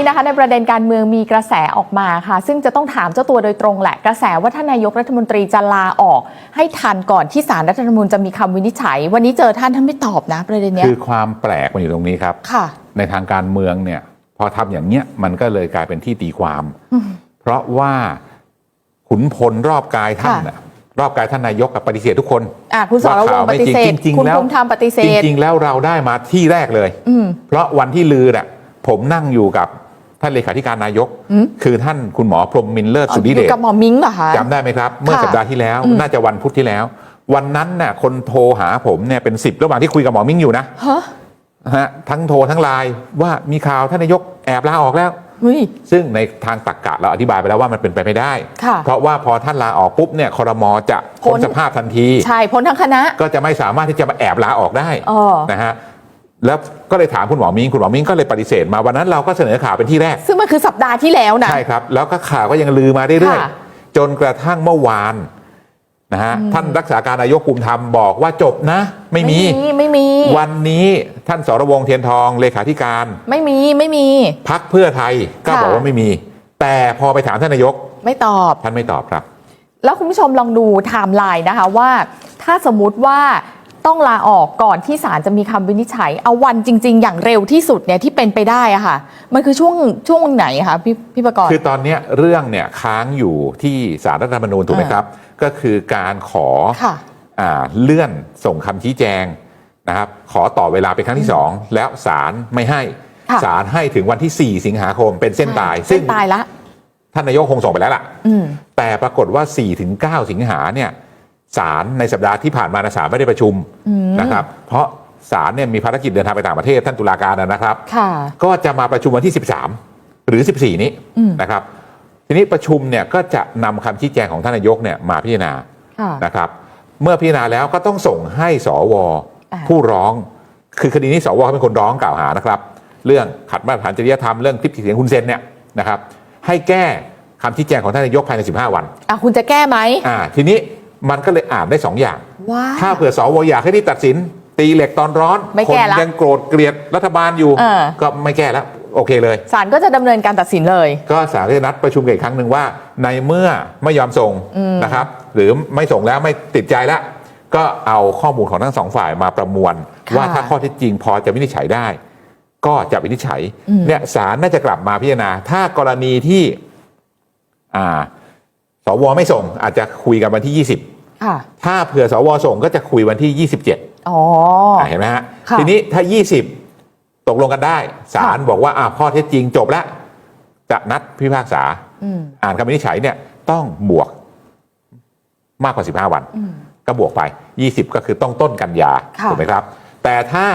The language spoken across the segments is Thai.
นี้นะคะในประเด็นการเมืองมีกระแสออกมาค่ะ ซึ่งจะต้องถามเจ้าตัวโดยตรงแหละ กระแสว่าท่านนายกรัฐมนตรีจะลาออก ให้ทันก่อนที่สารรัฐธรรมนูญจะมีคำวินิจฉัย วันนี้เจอท่านท่านไม่ตอบนะประเด็นเนี้ยคือความแปลกมันอยู่ตรงนี้ครับค่ะ ในทางการเมืองเนี่ย พอทำอย่างเนี้ยมันก็เลยกลายเป็นที่ตีความ เพราะว่าขุนพลรอบกายท่านค่ะน่ะรอบกายท่านนายกกับปฏิเสธทุกคนอะคุณสรวข่างวศ์ปไม่ฏิจริงเสธจริงคุณๆแล้วภูมิธรรมปฏิเสจธริงๆแล้วเราได้มาที่แรกเลยอืมเพราะวันที่ลือน่ะผมนั่งอยู่กับ ท่านเลขาธิการนายกอืมคือท่านคุณหมอพรหมมินเลิศสุริอเดยู่ชกับหมอมิ้งเหรอคะจำได้ไหมครับ เมื่อค่ะสัปดาห์ที่แล้วอืมน่าจะวันพุธที่แล้ว วันนั้นน่ะคนโทรหาผมเนี่ยเป็นสิบระหว่างที่คุยกับหมอมิ้งอยู่นะฮะนะฮะทั้งโทรทั้งไลน์ว่ามีข่าวท่านนายกแอบลาออกแล้วเฮ้ยซึ่งในทางตรรกกะเราอธิบายไปแล้วว่ามันเป็นไปไม่ได้ค่ะเพราะว่าพอท่านลาออกปุ๊บเนี่ยคอรมอจะพ้พ้นนสภาพทันที ใช่พ้นทั้งคณะ ก็จะไม่สามารถที่จะมาแอบลาออกได้อ๋อนะฮะ แล้วก็เลยถามคุณหมอมิ้งคุณหมอมิ้งก็เลยปฏิเสธมาวันนั้นเราก็เสนอข่าวเป็นที่แรก ซึ่งมันคือสัปดาห์ที่แล้วนะ ใช่ครับ แล้วก็ข่าวก็ยังลือมาเรื่อยค่ะ ๆ จนกระทั่งเมื่อวานนะฮะท่านรักษาการนายกภูมิธรรมบอกว่าจบนะ ไม่มี ไม่มี วันนี้ท่านสรวงศ์เทียนทองเลขาธิการไม่มีไม่มี พักเพื่อไทยก็ค่ะ บอกว่าไม่มี แต่พอไปถามท่านนายกไม่ตอบ ท่านไม่ตอบครับ แล้วคุณผู้ชมลองดูไทม์ไลน์นะคะว่า ถ้าสมมุติว่า ต้องลาออกก่อนที่ศาลจะมีคำวินิจฉัย เอาวันจริง ๆ อย่างเร็วที่สุดเนี่ยที่เป็นไปได้อะค่ะ มันคือช่วงช่วงไหนคะพี่พี่ประกรณ์ คือตอนเนี้ยเรื่องเนี่ยค้างอยู่ที่สารรัฐธรรมนูญถูกไหมอ่าครับ ก็คือการขอค่ะอ่าเลื่อนส่งคำชี้แจงนะครับ ขอต่อเวลาเป็นครั้งที่สองแล้วศาลไม่ให้ค่ะศาลให้ถึงวันที่ 4 สิงหาคมเป็นเส้นตายเส้นตายละ ท่านนายกคงส่งไปแล้วล่ะ อืม แต่ปรากฏว่า4ถึง9สิงหาเนี่ย ศาลในสัปดาห์ที่ผ่านมานะศาลไม่ได้ประชุมอืมนะครับ เพราะศาลเนี่ยมีภารกิจเดินทางไปต่างประเทศท่านตุลาการนะนะครับค่ะก็จะมาประชุมวันที่ 13 หรือ 14 นี้อืมนะครับ ทีนี้ประชุมเนี่ยก็จะนำคำชี้แจงของท่านนายกเนี่ยมาพิจารณาค่ะนะครับ เมื่อพิจารณาแล้วก็ต้องส่งให้สวอ่าผู้ร้อง คือคดีนี้สวเขาเป็นคนร้องกล่าวหานะครับ เรื่องขัดมาตรฐานจริยธรรมเรื่องคลิปเสียงคุณเซนเนี่ยนะครับ ให้แก้คำชี้แจงของท่านนายกภายใน 15 วันอะคุณจะแก้ไหมอ่าทีนี้ มันก็เลยอ่านได้สองอย่าง ว้า ถ้าเผื่อสวอยากให้ที่ตัดสิน ตีเหล็กตอนร้อน ไม่คนแก้ละยังโกรธเกลียดรัฐบาลอยู่ เออ ก็ไม่แก้แล้ว โอเคเลย ศาลก็จะดำเนินการตัดสินเลย ก็สารก็จะนัดประชุมกันอีกครั้งหนึ่งว่า ในเมื่อไม่ยอมส่งอืมนะครับ หรือไม่ส่งแล้วไม่ติดใจแล้ว ก็เอาข้อมูลของทั้งสองฝ่ายมาประมวลว่าถ้าข้อเท็จจริงพอจะวินิจฉัยได้ ก็จะวินิจฉัยเนี่ยศาลน่าจะกลับมาพิจารณา ถ้ากรณีที่ อ่า สวไม่ส่งอาจจะคุยกันวันที่ 20 ค่ะ ถ้าเผื่อสวส่งก็จะคุยวันที่ 27อ๋ออะเห็นไหมฮะ ค่ะทีนี้ถ้า 20 ตกลงกันได้ศาลบอกว่าอะข้อเท็จจริงจบแล้ว จะนัดพิพากษา อืม อ่านคำวินิจฉัยเนี่ยต้องบวกมากกว่า 15 วัน อืม ก็บวกไป 20 ก็คือต้องต้นกันยาค่ะ ถูกไหมครับ แต่ถ้า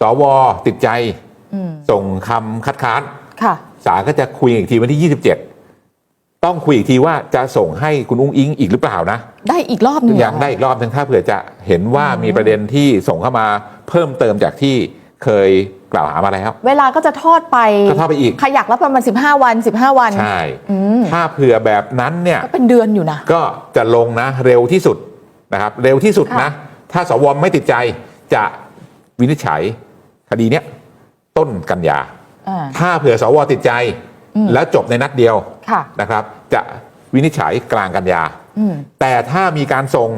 สวติดใจอืมส่งคำคัดค้านค่ะ ศาลก็จะคุยอีกทีวันที่ 27 ต้องคุยอีกทีว่าจะส่งให้คุณอุ้งอิงอีกหรือเปล่านะ ได้อีกรอบหนึงเหรยังได้อีกรอบหนึงถ้าเผื่อจะเห็นว่าอืมมีประเด็นที่ส่งเข้ามาเพิ่มเติมจากที่เคยกล่าวหามาแล้ว เวลาก็จะทอดไปก็ทอดไปอีก ขยักแล้วประมาณ 15 วัน 15 วัน ใช่ อืม ถ้าเผื่อแบบนั้นเนี่ย ก็เป็นเดือนอยู่นะ ก็จะลงนะเร็วที่สุดนะครับ เร็วที่สุดค่ะนะ ถ้าสวไม่ติดใจจะวินิจฉัยคดีเนี้ยต้นกันยา อ่า ถ้าเผื่อสวติดใจอืมแล้วจบในนัดเดียวค่ะ นะครับ จะวินิจฉัยกลางกันยาอืมแต่ถ้ามีการส่ง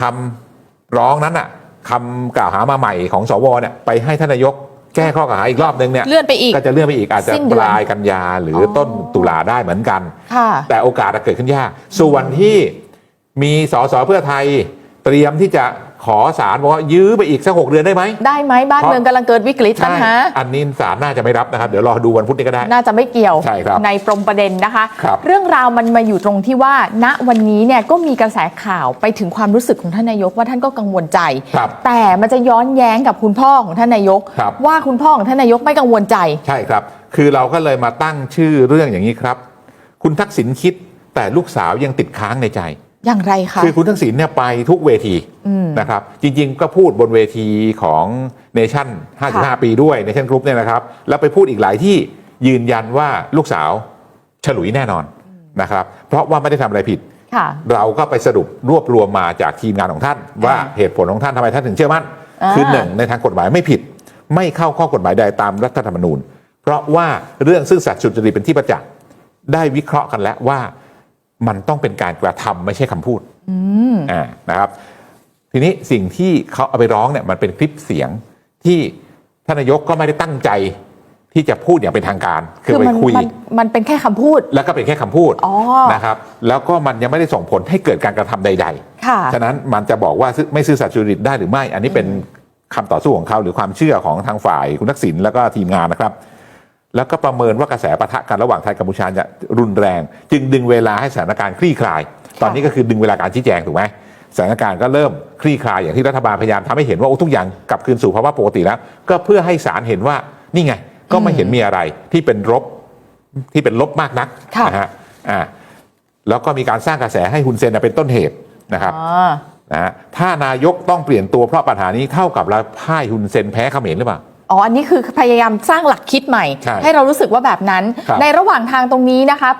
คำร้องนั้นอะคำกล่าวหามาใหม่ของสวเนี่ยไปให้ท่านนายกแก้ข้อกล่าวหาอีกรอบนึงเนี่ยเลื่อนไปอีกก็จะเลื่อนไปอีกอาจจะสิ้นเดือนปลายกันยาหรือออต้นตุลาได้เหมือนกันค่ะแต่โอกาสอะเกิดขึ้นยากส่วนที่มีสสเพื่อไทยเตรียมที่จะ ขอสารบอกว่ายื้อไปอีกสักหกเดือนได้ไหม ได้ไหมบ้านเพราะ เมืองกำลังเกิดวิกฤตปัญหา อันนี้ศาลน่าจะไม่รับนะครับ เดี๋ยวรอดูวันพุธนี้ก็ได้ น่าจะไม่เกี่ยวใช่ครับปรมประเด็นนะคะ ครับเรื่องราวมันมาอยู่ตรงที่ว่า ณวันนี้เนี่ยก็มีกระแสข่าวไปถึงความรู้สึกของท่านนายกว่าท่านก็กังวลใจ ครับแต่มันจะย้อนแย้งกับคุณพ่อของท่านนายก ครับ ว่าคุณพ่อของท่านนายกไม่กังวลใจ ใช่ครับ คือเราก็เลยมาตั้งชื่อเรื่องอย่างนี้ครับ คุณทักษิณคิดแต่ลูกสาวยังติดค้างในใจ อย่างไรคะคือคุณทักษิณเนี่ยไปทุกเวทีอืมนะครับ จริงๆ ก็พูดบนเวทีของเนชั่น 55 ปีด้วยเนชั่นกรุ๊ปเนี่ยนะครับ แล้วไปพูดอีกหลายที่ยืนยันว่าลูกสาวฉลุยแน่นอนนะครับ เพราะว่าไม่ได้ทำอะไรผิดค่ะเราก็ไปสรุปรวบรวมมาจากทีมงานของท่าน ว่าอ่าเหตุผลของท่านทำไมท่านถึงเชื่อมั่นอ่าคือหนึ่งในทางกฎหมายไม่ผิด ไม่เข้าข้อกฎหมายใดตามรัฐธรรมนูญ เพราะว่าเรื่องซื่อสัตย์สุจริตเป็นที่ประจักษ์ได้วิเคราะห์กันแล้วว่า มันต้องเป็นการกระทำไม่ใช่คำพูดอ่านะครับ ทีนี้สิ่งที่เขาเอาไปร้องเนี่ยมันเป็นคลิปเสียงที่ท่านนายกก็ไม่ได้ตั้งใจที่จะพูดอย่างเป็นทางการ คือไปมันคุยมันมันเป็นแค่คำพูด แล้วก็เป็นแค่คำพูดอ๋อนะครับ แล้วก็มันยังไม่ได้ส่งผลให้เกิดการกระทำใดๆค่ะฉะนั้นมันจะบอกว่าซื่อไม่ซื่อสัตย์สุจริตได้หรือไม่ อันนี้เป็นคำต่อสู้ของเขาหรือความเชื่อของทางฝ่ายคุณทักษิณแล้วก็ทีมงานนะครับ แล้วก็ประเมินว่ากระแสปะทะกันระหว่างไทยกัมพูชาจะรุนแรง จึงดึงเวลาให้สถานการณ์คลี่คลาย ตอนนี้ก็คือดึงเวลาการชี้แจงถูกไหมสถานการณ์ก็เริ่มคลี่คลายอย่างที่รัฐบาลพยายามทำให้เห็นว่าโอ้ทุกอย่างกลับคืนสู่ภาวะปกติแล้ว ก็เพื่อให้ศาลเห็นว่านี่ไง ก็ไม่เห็นมีอะไรที่เป็นรบที่เป็นลบมากนักค่ะนะฮะอ่าแล้วก็มีการสร้างกระแสให้ฮุนเซนเป็นต้นเหตุนะครับอ๋อนะฮะถ้านายกต้องเปลี่ยนตัวเพราะปัญหานี้เท่ากับเราพ่ายฮุนเซนแพ้เขมรหรือเปล่า อ๋อ อันนี้คือพยายามสร้างหลักคิดใหม่ ใช่ให้เรารู้สึกว่าแบบนั้น ครับ ในระหว่างทางตรงนี้นะคะ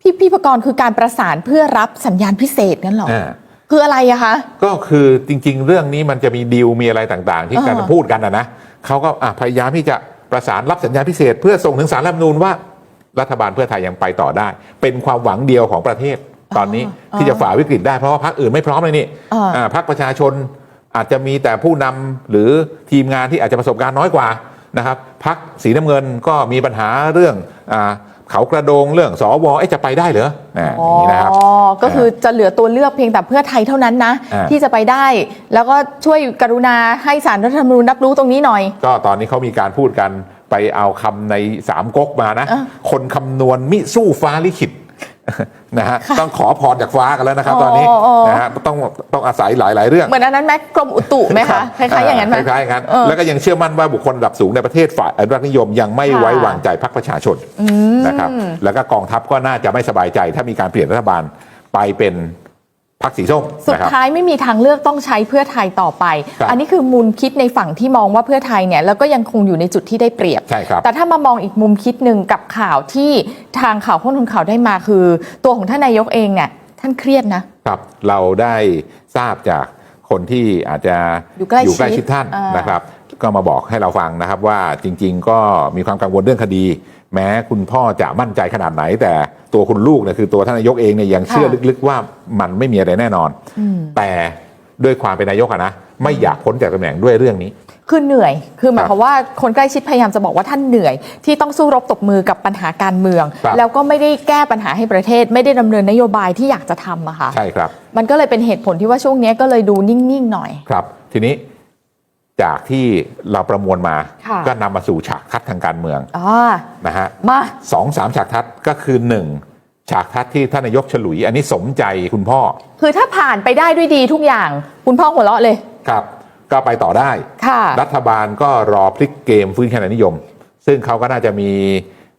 พี่พี่ประกรณ์คือการประสานเพื่อรับสัญญาณพิเศษนั่นเหรอ อ่า คืออะไรอะคะ ก็คือจริง ๆ เรื่องนี้มันจะมีดีลมีอะไรต่างๆ ที่อ่า การพูดกันนะนะเขาก็อะพยายามที่จะประสานรับสัญญาณพิเศษ เพื่อส่งถึงสารรัฐธรรมนูญว่า รัฐบาลเพื่อไทยยังไปต่อได้ เป็นความหวังเดียวของประเทศตอนนี้ที่จะฝ่าวิกฤตได้เพราะว่าพรรคอื่นไม่พร้อมเลยนี่อ่าอ่าพรรคประชาชน อาจจะมีแต่ผู้นำหรือทีมงานที่อาจจะประสบการณ์น้อยกว่านะครับพรรคสีน้ำเงินก็มีปัญหาเรื่องอาเขากระโดงเรื่องสวเอ๊ะจะไปได้เหรออ่าอย่างนี้นะครับอ๋อก็คือจะเหลือตัวเลือกเพียงแต่เพื่อไทยเท่านั้นนะอ่าที่จะไปได้ แล้วก็ช่วยกรุณาให้สารรัฐธรรมนูญรับรู้ตรงนี้หน่อย ก็ตอนนี้เขามีการพูดกันไปเอาคำในสามก๊กมานะอะคนคำนวณมิสู้ฟ้าลิขิต นะฮะต้องขอพรจากฟ้ากันแล้วนะครับ ตอนนี้อ๋ออ๋อนะฮะต้องต้องอาศัยหลาย ๆ เรื่อง เหมือนอันนั้นไหมกรมอุตุไหมคะคล้ายๆอย่างนั้นไหมคล้ายๆอย่างนั้นเออแล้วก็ยังเชื่อมั่นว่าบุคคลระดับสูงในประเทศฝ่ายอนุรักษ์นิยมยังไม่ค่ะไว้วางใจพรรคประชาชนนะครับแล้วก็กองทัพก็น่าจะไม่สบายใจ ถ้ามีการเปลี่ยนรัฐบาลไปเป็น พรรคสีส้มสุดนะครับ ท้ายไม่มีทางเลือกต้องใช้เพื่อไทยต่อไป ครับอันนี้คือมูลคิดในฝั่งที่มองว่าเพื่อไทยเนี่ยแล้วก็ยังคงอยู่ในจุดที่ได้เปรียบ ใช่ครับ แต่ถ้ามามองอีกมุมคิดหนึ่งกับข่าวที่ทางข่าวข้นทุนข่าวได้มาคือ ตัวของท่านนายกเองเนี่ยท่านเครียดนะ ครับเราได้ทราบจากคนที่อาจจะอยู่ใกล้ชิดชิดท่านอ่านนะครับ ก็มาบอกให้เราฟังนะครับว่าจริง ๆ ก็มีความกังวลเรื่องคดี แม้คุณพ่อจะมั่นใจขนาดไหน แต่ตัวคุณลูกเนี่ยคือตัวท่านนายกเองเนี่ยยังเชื่อลึกๆว่ามันไม่มีอะไรแน่นอน แต่ด้วยความเป็นนายกอะนะไม่อยากพ้นจากตำแหน่งด้วยเรื่องนี้ คือเหนื่อย คือหมายครับความว่าคนใกล้ชิดพยายามจะบอกว่าท่านเหนื่อย ที่ต้องสู้รบตบมือกับปัญหาการเมืองครับแล้วก็ไม่ได้แก้ปัญหาให้ประเทศ ไม่ได้ดำเนินนโยบายที่อยากจะทำอะค่ะใช่ครับ มันก็เลยเป็นเหตุผลที่ว่าช่วงนี้ก็เลยดูนิ่งๆหน่อยครับ ทีนี้ จากที่เราประมวลมา ค่ะ ก็นำมาสู่ฉากทัดทางการเมืองอ๋อนะฮะมาสองสามฉากทัดก็คือหนึ่งฉากทัดที่ท่านนายกฉลุย อันนี้สมใจคุณพ่อคือถ้าผ่านไปได้ด้วยดีทุกอย่าง คุณพ่อหัวเราะเลย ครับ ก็ไปต่อได้ ค่ะ รัฐบาลก็รอพลิกเกมฟื้นคะแนนนิยม ซึ่งเขาก็น่าจะมี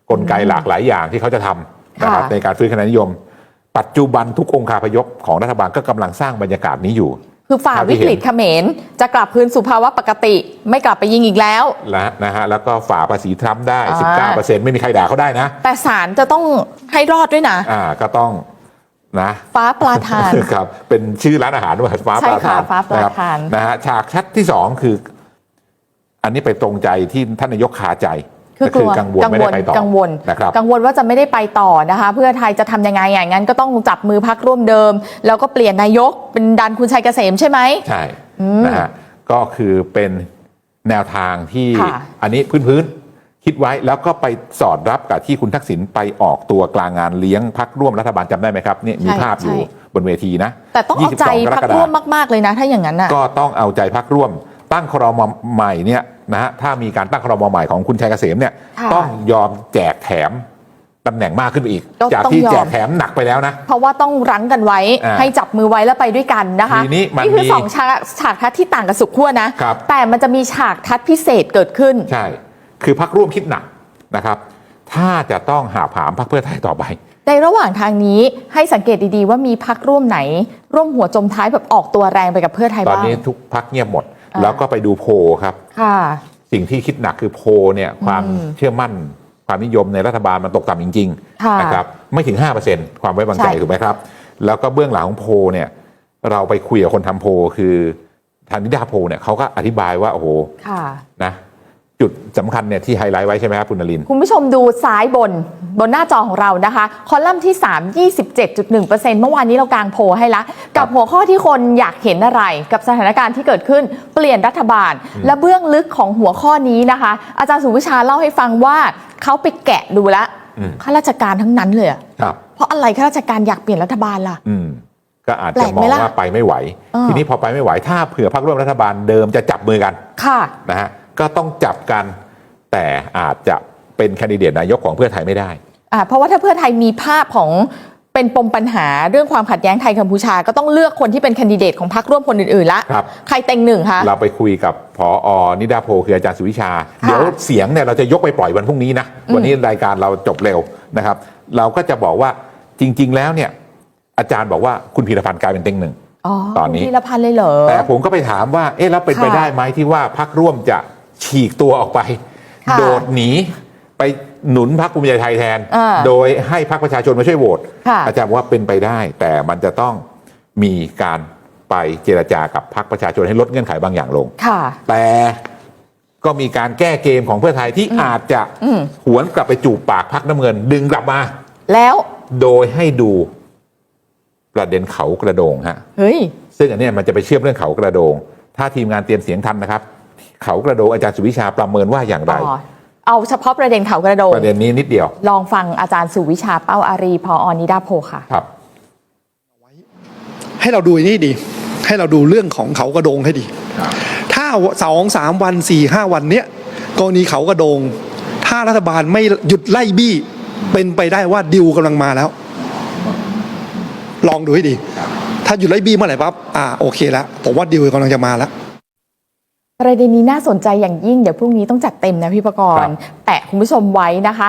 กลไกหลากหลายอย่างที่เขาจะทำนะครับค่ะ ในการฟื้นคะแนนนิยม ปัจจุบันทุกองค์คาพยพของรัฐบาลก็กำลังสร้างบรรยากาศนี้อยู่ คือฝ่าเท่าที่วิกฤตเห็นเขมรจะกลับคืนสู่ภาวะปกติ ไม่กลับไปยิงอีกแล้วและนะฮะแล้วก็ฝ่าภาษีทรัมป์ได้อ่า19%ไม่มีใครด่าเขาได้นะ แต่ศาลจะต้องให้รอดด้วยนะ อ่าก็ต้องนะฟ้าปลาทานครับเป็นชื่อร้านอาหารด้วยฟ้าใช่ปลาค่ะทานฟ้าปลาทานนะครับนะฮะฉากชัดที่สองคือ อันนี้ไปตรงใจที่ท่านนายกคาใจ คือกลัวกังวลไม่ได้ไปต่อกังวลนะครับกังวลว่าจะไม่ได้ไปต่อนะคะ เพื่อไทยจะทำยังไงอย่างนั้นก็ต้องจับมือพักร่วมเดิม แล้วก็เปลี่ยนนายกเป็นดันคุณชัยเกษมใช่ไหมใช่นะฮะก็คือเป็นแนวทางที่ค่ะอันนี้พื้นๆคิดไว้แล้วก็ไปสอดรับกับที่คุณทักษิณไปออกตัวกลางงานเลี้ยงพักร่วมรัฐบาลจำได้ไหมครับนี่มีภาพอยู่บนเวทีนะแต่ต้องเอาใจ22กรพักกฎาคร่วมมากๆเลยนะ ถ้าอย่างนั้นน่ะก็ต้องเอาใจพักร่วม ตั้งครมใหม่เนี่ย นะฮะถ้ามีการตั้งครมใหม่ของคุณชัยเกษมเนี่ยค่ะต้องยอมแจกแถมตำแหน่งมากขึ้นไปอีกก็จากต้องที่ยอม แจกแถมหนักไปแล้วนะ เพราะว่าต้องรั้งกันไว้อ่าให้จับมือไว้แล้วไปด้วยกันนะคะทีนี้มันคือมีสองฉากฉากทัศน์ที่ต่างกับสุขขั้วนะ ครับ แต่มันจะมีฉากทัศน์พิเศษเกิดขึ้น ใช่ คือพักร่วมคิดหนักนะครับ ถ้าจะต้องหาผามพักเพื่อไทยต่อไป ในระหว่างทางนี้ให้สังเกตดีๆ ว่ามีพักร่วมไหน ร่วมหัวจมท้ายแบบออกตัวแรงไปกับเพื่อไทยตอนบ้าง นี้ทุกพักเงียบหมดอ่า แล้วก็ไปดูโพลครับ ค่ะ สิ่งที่คิดหนักคือโพลเนี่ยความเชื่อมั่นความนิยมในรัฐบาลมันตกต่ำจริงค่ะๆนะครับไม่ถึง 5%ความไว้วางใจใช่ถูกไหมครับ แล้วก็เบื้องหลังของโพลเนี่ยเราไปคุยกับคนทำโพลคือทางนิดาโพลเนี่ยเขาก็อธิบายว่าโอ้โหค่ะนะ จุดสำคัญเนี่ยที่ไฮไลท์ไว้ใช่ไหมครับคุณนลินทร์คุณผู้ชมดูซ้ายบนบนหน้าจอของเรานะคะ คอลัมน์ที่ 3 27.1%เมื่อวานนี้เรากางโพลให้ละ กับหัวข้อที่คนอยากเห็นอะไร กับสถานการณ์ที่เกิดขึ้นเปลี่ยนรัฐบาล และเบื้องลึกของหัวข้อนี้นะคะ อาจารย์สุวิชาเล่าให้ฟังว่าเขาไปแกะดูแล้วอืมข้าราชการทั้งนั้นเลยอะครับ เพราะอะไรข้าราชการอยากเปลี่ยนรัฐบาลล่ะอืมก็อาจแปลจะกมไหมองล่ะว่าไปไม่ไหวเออทีนี้พอไปไม่ไหว ถ้าเผื่อพรรคร่วมรัฐบาลเดิมจะจับมือกันค่ะนะฮะ ก็ต้องจับกัน แต่อาจจะเป็นแคนดิเดตนายกของเพื่อไทยไม่ได้ อ่าเพราะว่าถ้าเพื่อไทยมีภาพของเป็นปมปัญหาเรื่องความขัดแย้งไทยกัมพูชา ก็ต้องเลือกคนที่เป็นแคนดิเดตของพรรคร่วมคนอื่นๆละครับ ใครเต็งหนึ่งคะ เราไปคุยกับพออนิดาโพคืออาจารย์สุวิชาค่ะเดี๋ยวเสียงเนี่ยเราจะยกไปปล่อยวันพรุ่งนี้นะ วันนี้รายการเราจบเร็วนะครับ เราก็จะบอกว่าจริง ๆ แล้วเนี่ยอาจารย์บอกว่าคุณพีรพันธ์กลายเป็นเต็งหนึ่ง อ๋อตอนนี้ คุณพีรพันธ์เลยเหรอ แต่ผมก็ไปถามว่า เอ๊ะแล้วเป็นไปค่ะ ได้ไหมที่ว่าพักร่วมจะ ฉีกตัวออกไป ค่ะโดดหนีไปหนุนพักภูมิใจไทยแทน อ่าโดยให้พักประชาชนมาช่วยโหวตค่ะ อาจารย์บอกว่าเป็นไปได้ แต่มันจะต้องมีการไปเจรจากับพักประชาชนให้ลดเงื่อนไขบางอย่างลง ค่ะ แต่ก็มีการแก้เกมของเพื่อไทยที่อาจจะอืม หวนกลับไปจูบปากพักน้ำเงิน ดึงกลับมา แล้วโดยให้ดูประเด็นเขากระโดงฮะ เฮ้ย ซึ่งอันเนี้ยมันจะไปเชื่อมเรื่องเขากระโดง ถ้าทีมงานเตรียมเสียงทันนะครับ เขากระโดงอาจารย์สุวิชาประเมินว่าอย่างไร อ๋อเอาเฉพาะประเด็นเขากระโดงประเด็นนี้นิดเดียวลองฟังอาจารย์สุวิชาเป้าอารีพออนิดาโพค่ะ ครับ ให้เราดูนี่ดี ให้เราดูเรื่องของเขากระโดงให้ดี ถ้าสองสามวันสี่ห้าวันเนี้ยกรณีเขากระโดง ถ้ารัฐบาลไม่หยุดไล่บี้ เป็นไปได้ว่าดิวกำลังมาแล้ว ลองดูให้ดี ถ้าหยุดไล่บี้เมื่อไหร่ปั๊บอ่าโอเคแล้วผมว่าดิวกำลังจะมาแล้ว ประเด็นนี้น่าสนใจอย่างยิ่งเดี๋ยวพรุ่งนี้ต้องจัดเต็มนะพี่ประกรครัณ์บแตะคุณผู้ชมไว้นะคะ